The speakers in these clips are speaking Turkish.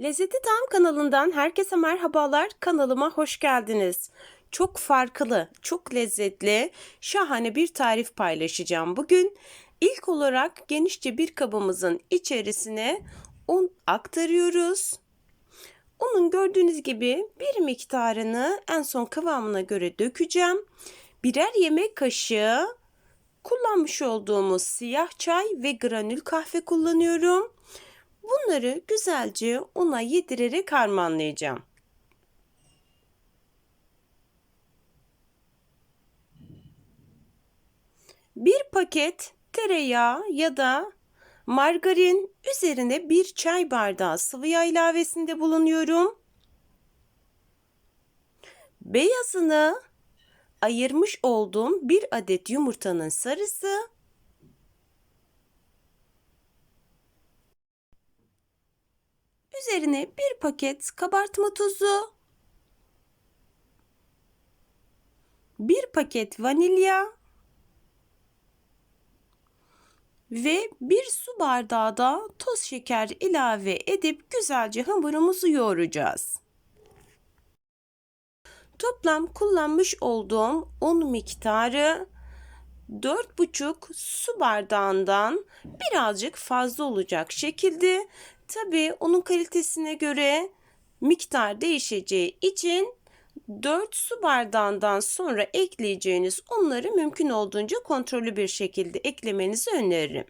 Lezzeti Tam kanalından herkese merhabalar. Kanalıma hoş geldiniz. Çok farklı, çok lezzetli, şahane bir tarif paylaşacağım bugün. İlk olarak genişçe bir kabımızın içerisine un aktarıyoruz. Unun gördüğünüz gibi bir miktarını en son kıvamına göre dökeceğim. Birer yemek kaşığı kullanmış olduğumuz siyah çay ve granül kahve kullanıyorum. Bunları güzelce una yedirerek harmanlayacağım. Bir paket tereyağı ya da margarin üzerine bir çay bardağı sıvı yağ ilavesinde bulunuyorum. Beyazını ayırmış olduğum bir adet yumurtanın sarısı Üzerine bir paket kabartma tozu, bir paket vanilya ve bir su bardağı da toz şeker ilave edip güzelce hamurumuzu yoğuracağız. Toplam kullanmış olduğum un miktarı 4,5 su bardağından birazcık fazla olacak şekilde Tabii onun kalitesine göre miktar değişeceği için 4 su bardağından sonra ekleyeceğiniz unları mümkün olduğunca kontrollü bir şekilde eklemenizi öneririm.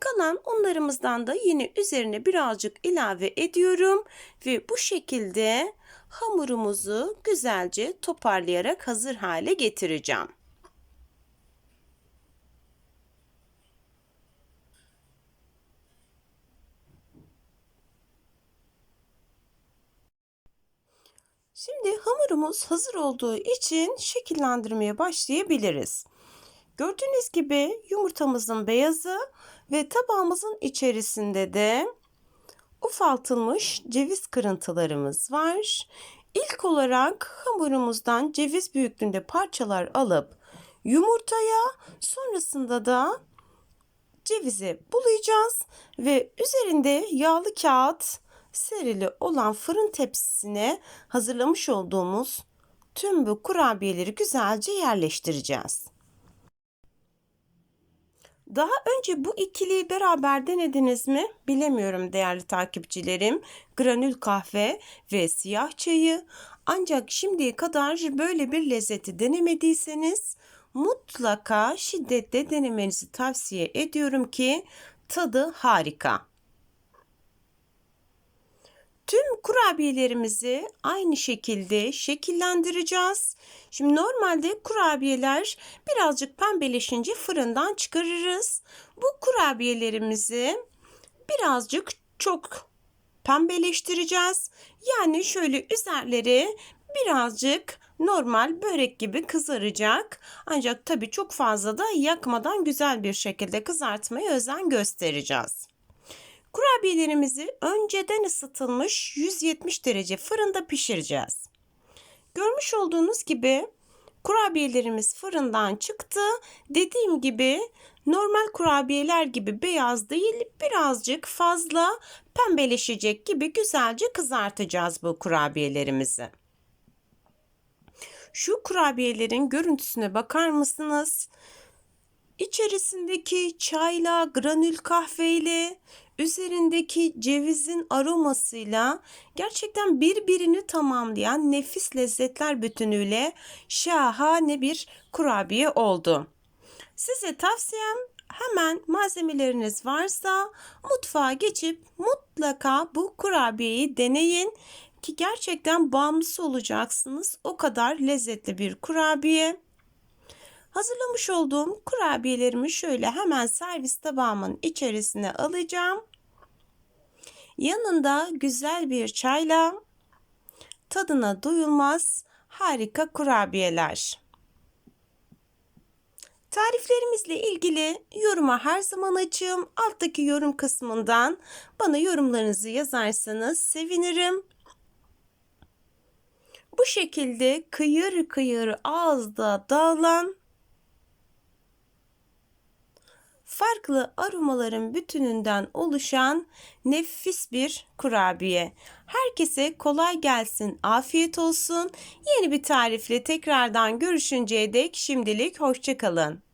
Kalan unlarımızdan da yine üzerine birazcık ilave ediyorum ve bu şekilde hamurumuzu güzelce toparlayarak hazır hale getireceğim. Şimdi hamurumuz hazır olduğu için şekillendirmeye başlayabiliriz. Gördüğünüz gibi yumurtamızın beyazı ve tabağımızın içerisinde de ufaltılmış ceviz kırıntılarımız var. İlk olarak hamurumuzdan ceviz büyüklüğünde parçalar alıp yumurtaya sonrasında da cevizi bulayacağız ve üzerinde yağlı kağıt serili olan fırın tepsisine hazırlamış olduğumuz tüm bu kurabiyeleri güzelce yerleştireceğiz. Daha önce bu ikiliyi beraber denediniz mi? Bilemiyorum değerli takipçilerim. Granül kahve ve siyah çayı. Ancak şimdiye kadar böyle bir lezzeti denemediyseniz mutlaka şiddetle denemenizi tavsiye ediyorum ki tadı harika. Tüm kurabiyelerimizi aynı şekilde şekillendireceğiz. Şimdi normalde kurabiyeler birazcık pembeleşince fırından çıkarırız. Bu kurabiyelerimizi birazcık çok pembeleştireceğiz. Yani şöyle üzerleri birazcık normal börek gibi kızaracak. Ancak tabii çok fazla da yakmadan güzel bir şekilde kızartmaya özen göstereceğiz. Kurabiyelerimizi önceden ısıtılmış 170 derece fırında pişireceğiz. Görmüş olduğunuz gibi kurabiyelerimiz fırından çıktı. Dediğim gibi normal kurabiyeler gibi beyaz değil birazcık fazla pembeleşecek gibi güzelce kızartacağız bu kurabiyelerimizi. Şu kurabiyelerin görüntüsüne bakar mısınız? İçerisindeki çayla, granül kahveyle, üzerindeki cevizin aromasıyla gerçekten birbirini tamamlayan nefis lezzetler bütünüyle şahane bir kurabiye oldu. Size tavsiyem hemen malzemeleriniz varsa mutfağa geçip mutlaka bu kurabiyeyi deneyin ki gerçekten bağımlısı olacaksınız. O kadar lezzetli bir kurabiye. Hazırlamış olduğum kurabiyelerimi şöyle hemen servis tabağımın içerisine alacağım. Yanında güzel bir çayla tadına doyulmaz harika kurabiyeler. Tariflerimizle ilgili yoruma her zaman açığım. Alttaki yorum kısmından bana yorumlarınızı yazarsanız sevinirim. Bu şekilde kıyır kıyır ağızda dağılan farklı aromaların bütününden oluşan nefis bir kurabiye. Herkese kolay gelsin, afiyet olsun. Yeni bir tarifle tekrardan görüşünceye dek şimdilik hoşçakalın.